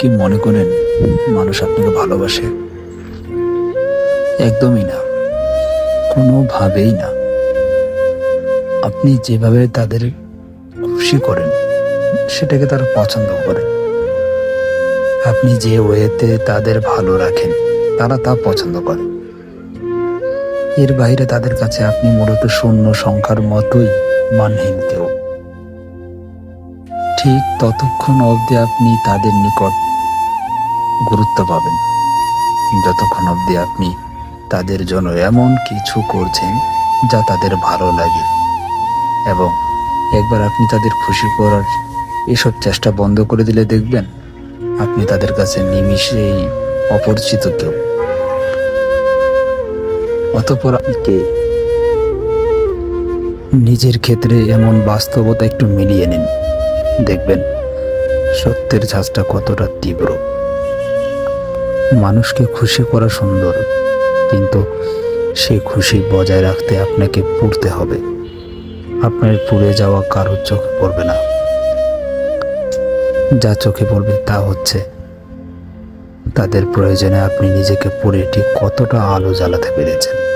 কি মনে করেন মানুষ আপনাকে ভালোবাসে? একদমই না। কোনোভাবেই না। আপনি যেভাবে তাদের খুশি করেন, সেটাকে তারা পছন্দ করে। আপনি যে ওয়েতে তাদের ভালো রাখেন, তারা তা পছন্দ করে। এর বাইরে তাদের কাছে আপনি মূলত শূন্য সংখ্যার মতোই মানহীন কেউ ঠিক ততক্ষণ অবধি আপনি তাদের নিকট গুরুত্ব পাবেন। যতক্ষণ অবধি আপনি তাদের জন্য এমন কিছু করছেন যা তাদের ভালো লাগে। এবং একবার আপনি তাদের খুশি করার এসব চেষ্টা বন্ধ করে দিলে দেখবেন আপনি তাদের কাছে নিমিষেই অপরিচিত কেউ। অতপর আপনি নিজের ক্ষেত্রে এমন বাস্তবতা একটু মিলিয়ে নিন। দেখবেন, সত্যের ঝাঁজটা কতটা তীব্র। মানুষকে খুশি করা সুন্দর, কিন্তু সেই খুশি বজায় রাখতে আপনাকে পড়তে হবে। আপনার পুড়ে যাওয়া কারোর চোখে পড়বে না। যা চোখে পড়বে তা হচ্ছে, তাদের প্রয়োজনে আপনি নিজেকে পুড়ে ঠিক কতটা আলো জ্বালাতে পেরেছেন।